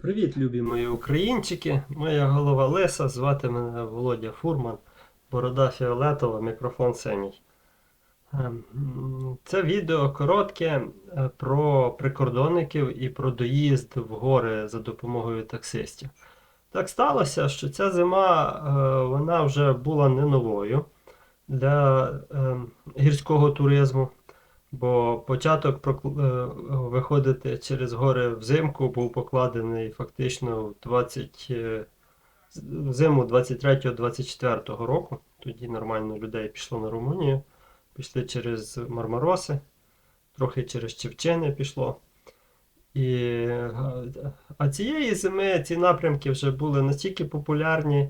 Привіт, любі мої українчики. Моя голова Леса, звати мене Володя Фурман, борода фіолетова, мікрофон Семій. Ем, Це відео коротке е, про прикордонників і про доїзд в гори за допомогою таксистів. Так сталося, що ця зима е, вона вже була не новою для ем, гірського туризму. Бо початок е, виходити через гори взимку був покладений фактично в 20, е, з- в зиму 23-24 року. Тоді нормально людей пішло на Румунію, пішли через Мармароси, трохи через Чевчини пішло. І, а цієї зими ці напрямки вже були настільки популярні,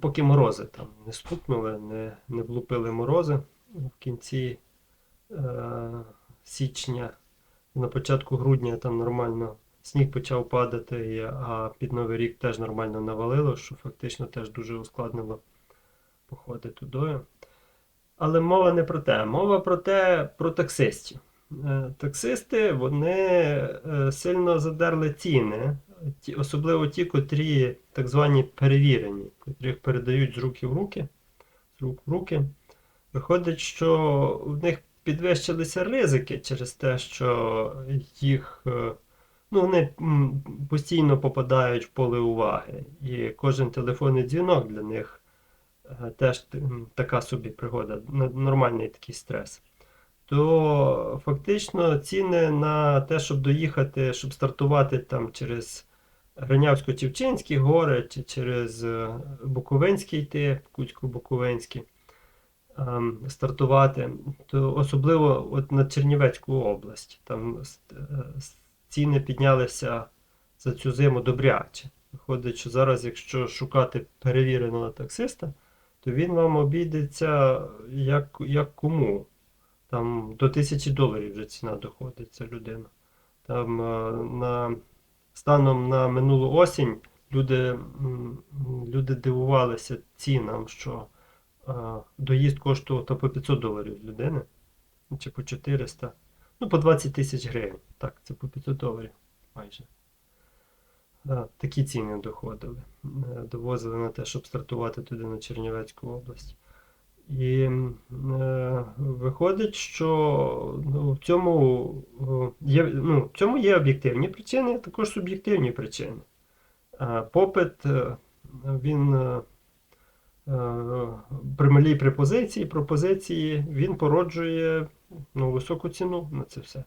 поки морози там не стукнули, не, не влупили морози в кінці січня, на початку грудня там нормально сніг почав падати, а під Новий рік теж нормально навалило, що фактично теж дуже ускладнило походи тудою. Але мова не про те, мова про те, про таксистів. Е, Таксисти вони е, сильно задерли ціни, особливо ті, котрі так звані перевірені, котрих передають з руки в руки, з рук в руки. Виходить, що в них підвищилися ризики через те, що їх е, ну, вони постійно попадають в поле уваги. І кожен телефонний дзвінок для них е, теж така собі пригода, нормальний такий стрес. То фактично ціни на те, щоб доїхати, щоб стартувати там через Гринявсько-Чівчинські гори чи через е, Буковинський йти, Куцько-Буковинський ем, стартувати, то особливо от на Чернівецьку область. Там е, ціни піднялися за цю зиму добряче. Виходить, що зараз, якщо шукати перевіреного таксиста, то він вам обійдеться як, як кому. Там до тисячі доларів вже ціна доходить ця людина. Там е, на, станом на минулу осінь люди, люди дивувалися цінам, що доїзд коштував по 500 доларів людини, ну, чи по 400, ну по 20 тисяч гривень. Так, це по 500 доларів майже. Такі ціни доходили. Е, Довозили на те, щоб стартувати туди на Чернівецьку область. І е, виходить, що ну, в цьому е, є, ну, в цьому є об'єктивні причини, а також суб'єктивні причини. Попит, е, він при малій препозиції, пропозиції, він породжує ну, високу ціну на це все.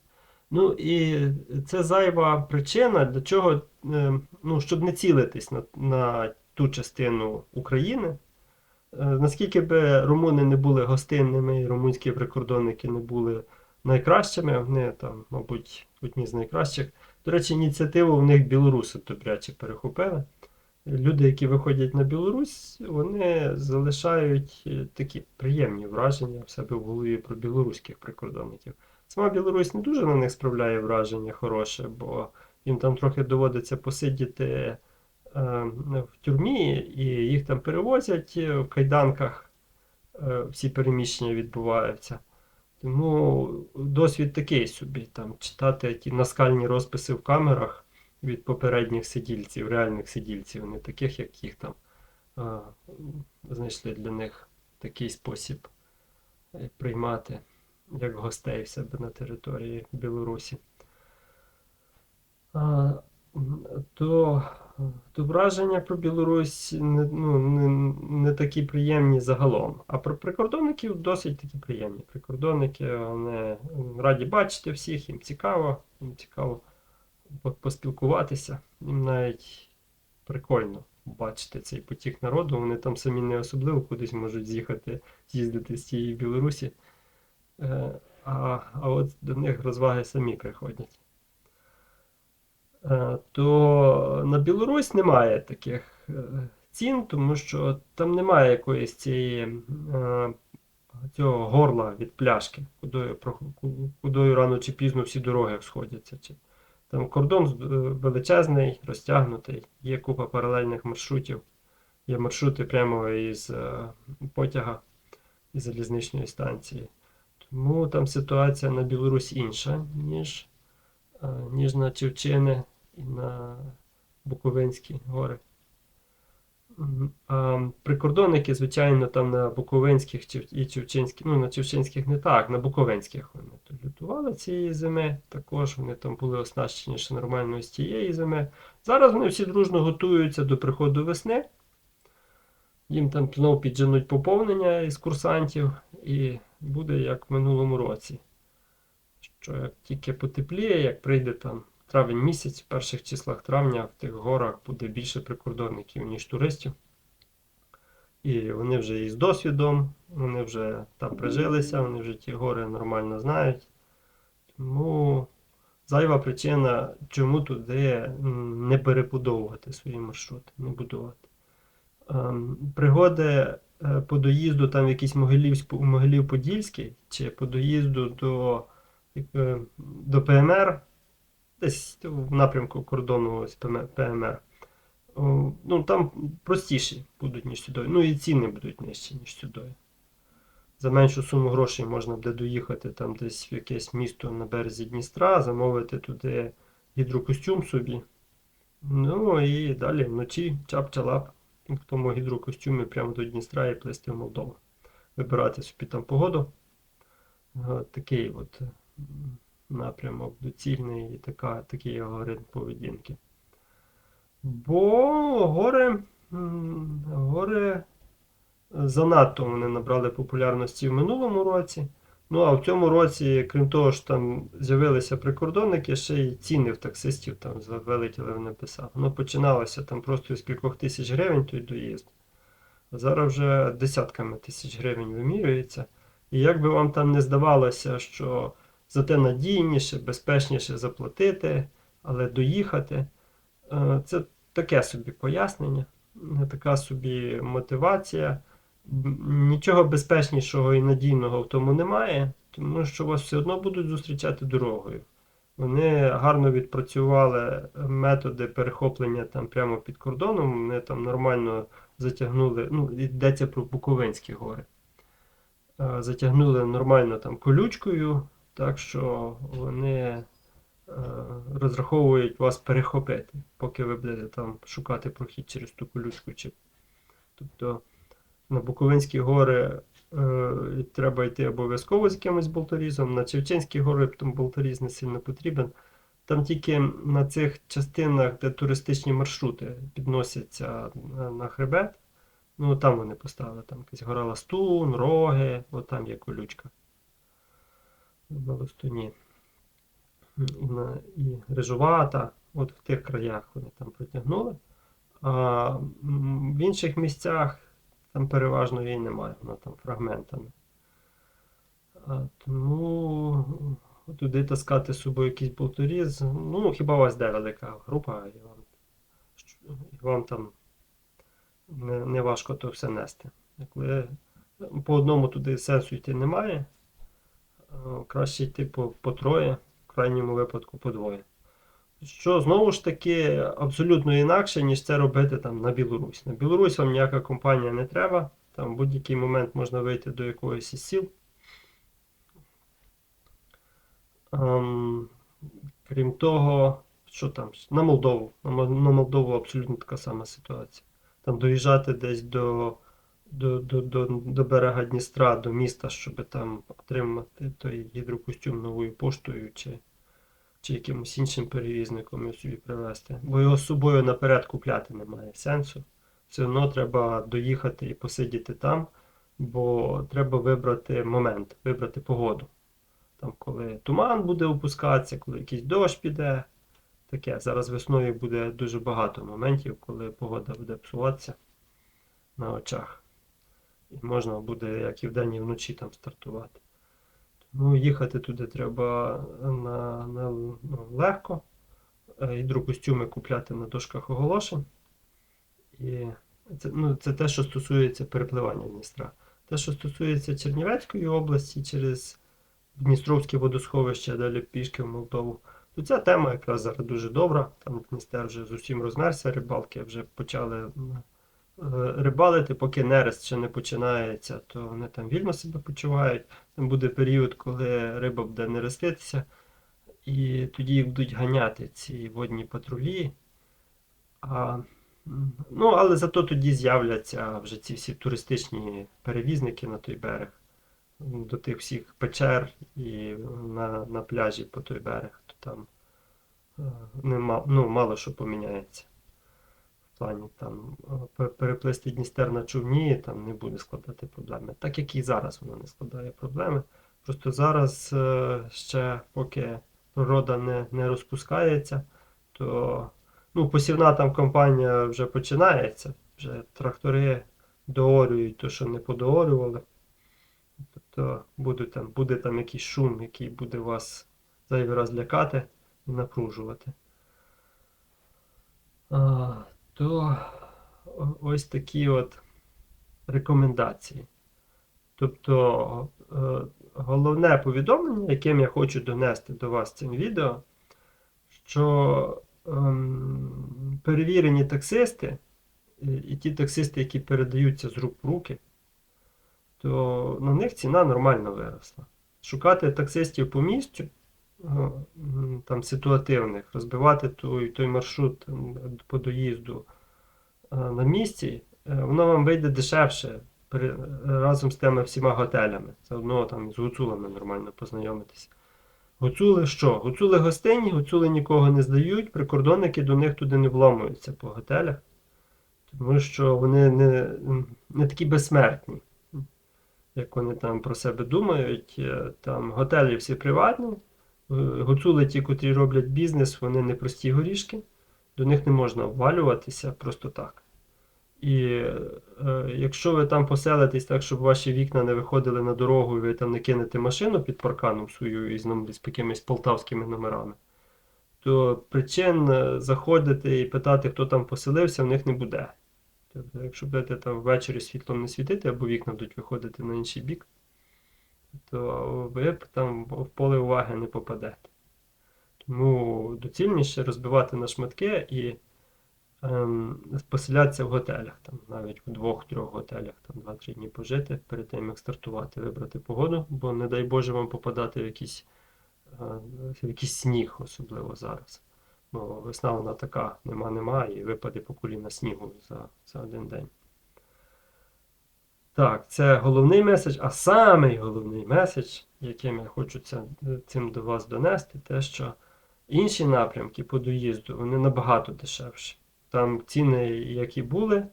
Ну і це зайва причина, для чого, е, ну, щоб не цілитись на, на ту частину України. Е, Наскільки би румуни не були гостинними і румунські прикордонники не були найкращими, вони там, мабуть, одні з найкращих. До речі, ініціативу в них білоруси добряче перехопили. Люди, які виходять на Білорусь, вони залишають е, такі приємні враження в себе в голові про білоруських прикордонників. Сама Білорусь не дуже на них справляє враження хороше, бо їм там трохи доводиться посидіти е, в тюрмі, і їх там перевозять е, в кайданках, всі переміщення відбуваються. Тому досвід такий собі, там читати ті наскальні розписи в камерах від попередніх сидільців, реальних сидільців, не таких, як їх там а, знайшли для них такий спосіб е, приймати як гостей в себе на території Білорусі. А, то, то враження про Білорусь не, ну, не, не такі приємні загалом. А про прикордонників досить такі приємні. Прикордонники вони раді бачити всіх, їм цікаво, їм цікаво поспілкуватися. Їм навіть прикольно бачити цей потік народу. Вони там самі не особливо кудись можуть з'їхати, з'їздити з тієї Білорусі. Е, А, а от до них розваги самі приходять. Е, То на Білорусь немає таких е, цін, тому що там немає якоїсь цієї цього горла від пляшки, кудою, кудою рано чи пізно всі дороги сходяться. Там кордон е, величезний, розтягнутий, є купа паралельних маршрутів. Є маршрути прямо із е, потяга із залізничної станції. Тому там ситуація на Білорусь інша, ніж, е, ніж на Чевчини і на Буковинські гори. Прикордонники, звичайно, там на Буковинських і Чевчинських, ну на Чевчинських не так, на Буковинських вони лютували цієї зими. Також вони там були оснащені ще нормально з тієї зими. Зараз вони всі дружно готуються до приходу весни. Їм там знову підженуть поповнення із курсантів, і буде як в минулому році. Що як тільки потепліє, як прийде там травень місяць, в перших числах травня в тих горах буде більше прикордонників, ніж туристів. І вони вже і з досвідом, вони вже там прижилися, вони вже ті гори нормально знають. Тому зайва причина, чому туди не перебудовувати свої маршрути, не будувати. Ем, Пригоди е, по доїзду там в якийсь Могилів-Подільський чи по доїзду до, е, до ПМР, десь в напрямку кордону з ПМР. Ну, там простіші будуть, ніж сюди. Ну і ціни будуть нижчі, ніж сюди. За меншу суму грошей можна буде доїхати там десь в якесь місто на березі Дністра, замовити туди гідрокостюм собі. Ну і далі вночі чап-чалап в тому гідрокостюмі прямо до Дністра і плисти в Молдову. Вибирати собі там погоду. Такий от напрямок доцільний і така, такий алгоритм поведінки. Бо гори, м, гори занадто вони набрали популярності в минулому році. Ну а в цьому році, крім того, що там з'явилися прикордонники, ще й ціни в таксистів там вилетіли в небеса. Воно починалося там просто з кількох тисяч гривень той доїзд. А зараз вже десятками тисяч гривень вимірюється. І як би вам там не здавалося, що зате надійніше, безпечніше заплатити, але доїхати, е, це таке собі пояснення, така собі мотивація. Нічого безпечнішого і надійного в тому немає, тому що вас все одно будуть зустрічати дорогою. Вони гарно відпрацювали методи перехоплення там прямо під кордоном, вони там нормально затягнули, ну, йдеться про Буковинські гори. Е, Затягнули нормально там колючкою, так що вони е, розраховують вас перехопити, поки ви будете там шукати прохід через ту колючку. Чи... Тобто на Буковинські гори е, треба йти обов'язково з якимось болторізом, на Чевченські гори там болторіз не сильно потрібен. Там тільки на цих частинах, де туристичні маршрути підносяться на, хребет, ну там вони поставили, там якась гора Ластун, Роги, от там є колючка. На Ластуні. На, і Рижувата, от в тих краях вони там протягнули. А в інших місцях там переважно її немає, вона там фрагментами. А, тому туди таскати з собою якийсь болторіз. Ну, хіба у вас де велика група, і вам, і вам там не, не важко то все нести. Коли по одному туди сенсу йти немає, краще йти по, по троє, в крайньому випадку по двоє. Що знову ж таки абсолютно інакше, ніж це робити там на Білорусь. На Білорусь вам ніяка компанія не треба. Там в будь-який момент можна вийти до якогось із сіл. Ем, крім того, що там, на Молдову. На, на Молдову абсолютно така сама ситуація. Там доїжджати десь до, до, до, до, до берега Дністра, до міста, щоб там отримати той гідрокостюм новою поштою чи чи якимось іншим перевізником його собі привезти. Бо його з собою наперед купляти немає сенсу. Все одно треба доїхати і посидіти там, бо треба вибрати момент, вибрати погоду. Там, коли туман буде опускатися, коли якийсь дощ піде. Таке. Зараз весною буде дуже багато моментів, коли погода буде псуватися на очах. І можна буде як і вдень, і вночі там стартувати. Ну, їхати туди треба на, на, ну, легко. Е, Гідрокостюми купляти на дошках оголошень. І це, ну, це те, що стосується перепливання Дністра. Те, що стосується Чернівецької області через Дністровське водосховище, далі пішки в Молдову, то ця тема якраз зараз дуже добра. Там Дністер вже зовсім розмерся, рибалки вже почали е, рибалити, поки нерест ще не починається, то вони там вільно себе почувають. Там буде період, коли риба буде нереститися, і тоді їх будуть ганяти ці водні патрулі. А, ну, але зато тоді з'являться вже ці всі туристичні перевізники на той берег, до тих всіх печер і на, на пляжі по той берег, то там е, нема, ну, мало що поміняється. Плані там е, переплисти Дністер на човні там не буде складати проблеми. Так як і зараз воно не складає проблеми. Просто зараз е, ще поки природа не, не розпускається, то ну, посівна там кампанія вже починається. Вже трактори доорюють то, що не подоорювали. Тобто буде там, буде там якийсь шум, який буде вас зайвий раз лякати і напружувати. То ось такі от рекомендації. Тобто е, головне повідомлення, яким я хочу донести до вас цим відео, що ем, перевірені таксисти і, ті таксисти, які передаються з рук в руки, то на них ціна нормально виросла. Шукати таксистів по місцю, е, там ситуативних, розбивати той, той маршрут по доїзду на місці, е, воно вам вийде дешевше при- разом з тими всіма готелями. Заодно там з гуцулами нормально познайомитися. Гуцули що? Гуцули гостинні, гуцули нікого не здають, прикордонники до них туди не вламуються по готелях, тому що вони не, не такі безсмертні, як вони там про себе думають. Е, Там готелі всі приватні, е, гуцули ті, котрі роблять бізнес, вони не прості горішки, до них не можна ввалюватися просто так. І е, якщо ви там поселитесь так, щоб ваші вікна не виходили на дорогу, і ви там не кинете машину під парканом свою із з якимись полтавськими номерами, то причин е, заходити і питати, хто там поселився, в них не буде. Тобто, якщо будете там ввечері світлом не світити, або вікна будуть виходити на інший бік, то ви там в поле уваги не попадете. Тому доцільніше розбивати на шматки і поселятися в готелях, там, навіть в двох-трьох готелях, там 2-3 дні пожити перед тим, як стартувати, вибрати погоду, бо не дай Боже вам попадати в якийсь, е, в якийсь сніг, особливо зараз. Бо весна вона така, нема-нема, і випаде по коліна снігу за, за один день. Так, це головний меседж, а самий головний меседж, яким я хочу це, цим до вас донести, те, що інші напрямки по доїзду, вони набагато дешевші. Там ціни, які були,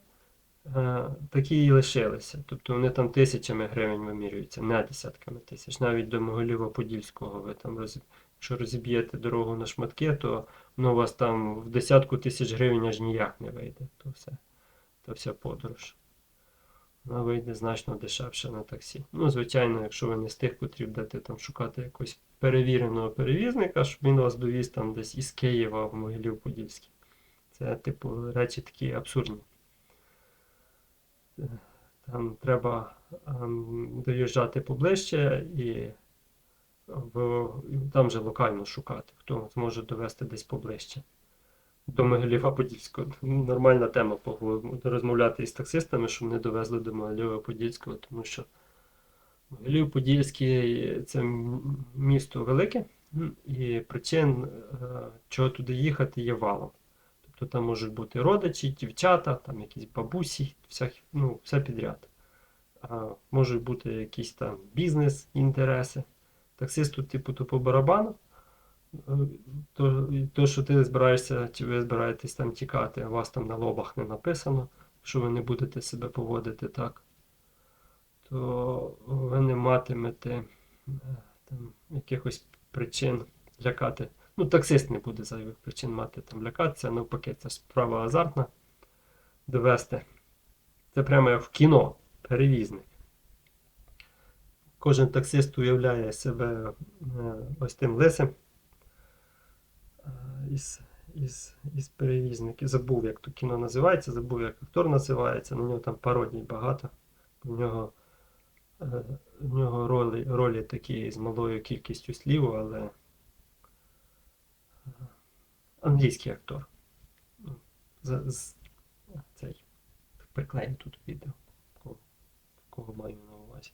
е, такі і лишилися. Тобто вони там тисячами гривень вимірюються, не десятками тисяч. Навіть до Могилєва-Подільського ви там роз... якщо розіб'єте дорогу на шматки, то воно у вас там в десятку тисяч гривень аж ніяк не вийде. То все, то вся подорож. Вона вийде значно дешевше на таксі. Ну, звичайно, якщо ви не з тих, котрі будете там шукати якогось перевіреного перевізника, щоб він вас довіз там десь із Києва в Могилів-Подільський. Це, типу, речі такі абсурдні. Там треба ем, доїжджати поближче і в, там же локально шукати, хто зможе довести десь поближче. До Могилєва-Подільського. Нормальна тема розмовляти із таксистами, щоб не довезли до Могилєва-Подільського, тому що Могилів-Подільський це місто велике, і причин, е, чого туди їхати, є валом. Тобто там можуть бути родичі, дівчата, там якісь бабусі, всяк, ну, все підряд. А, можуть бути якісь там бізнес-інтереси. Таксисту, типу, то по барабану. Е, То, то, що ти збираєшся, чи ви збираєтесь там тікати, а вас там на лобах не написано, що ви не будете себе поводити так, то ви не матимете е, там, якихось причин лякати. Ну, таксист не буде зайвих причин мати там лякатися, навпаки, це справа азартна довести. Це прямо в кіно, перевізник. Кожен таксист уявляє себе е, ось тим лисим е, із, із, із перевізників. Забув, як то кіно називається, забув, як актор називається. На нього там пародій багато. У нього, е, у нього ролі, ролі такі з малою кількістю слів, але англійський актор. Ну, За, з, цей, приклею тут відео, кого, кого маю на увазі.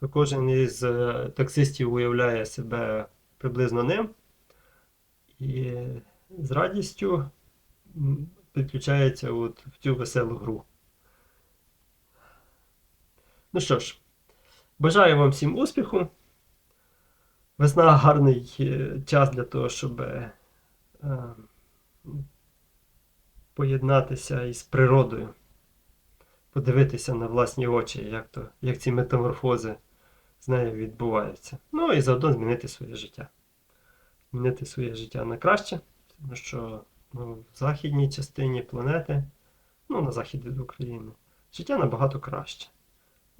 То кожен із е, таксистів уявляє себе приблизно ним і з радістю м, підключаються от в цю веселу гру. Ну що ж, бажаю вам всім успіху. Весна гарний е, час для того, щоб е, поєднатися із природою, подивитися на власні очі, як, то, як ці метаморфози з нею відбуваються. Ну і заодно змінити своє життя. Змінити своє життя на краще, тому що ну, в західній частині планети, ну на захід від України, життя набагато краще.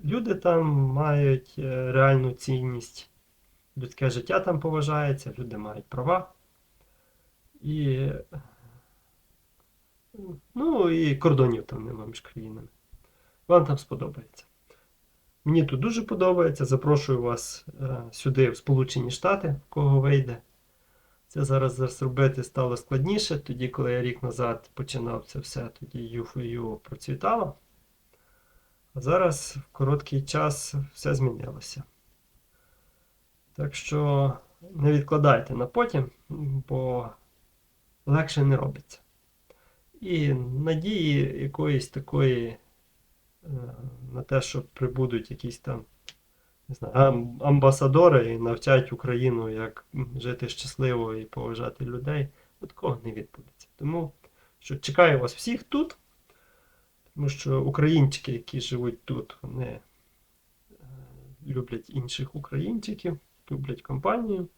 Люди там мають е, реальну цінність, людське життя там поважається, люди мають права. І, ну, і кордонів там нема між країнами. Вам там сподобається. Мені тут дуже подобається. Запрошую вас е, сюди, в Сполучені Штати, кого вийде. Це зараз зробити стало складніше. Тоді, коли я рік назад починав це все, тоді U4U процвітало. А зараз в короткий час все змінилося. Так що не відкладайте на потім, бо легше не робиться. І надії якоїсь такої е, на те, що прибудуть якісь там не знаю, амбасадори і навчать Україну, як жити щасливо і поважати людей, такого не відбудеться. Тому що чекаю вас всіх тут, тому що українчики, які живуть тут, вони е, люблять інших українчиків, люблять компанію.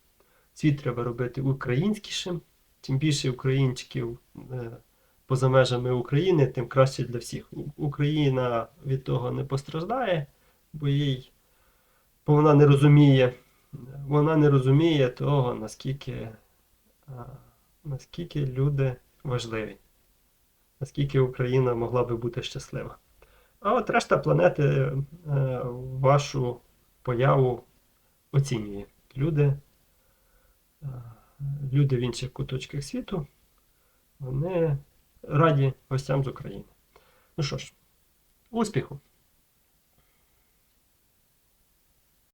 Світ треба робити українськішим. Чим більше українчиків е, поза межами України, тим краще для всіх. Україна від того не постраждає, бо їй бо вона не розуміє, вона не розуміє того, наскільки, наскільки люди важливі, наскільки Україна могла би бути щаслива. А от решта планети е, вашу появу оцінює. Люди, е, люди в інших куточках світу, вони раді гостям з України. Ну що ж, успіху!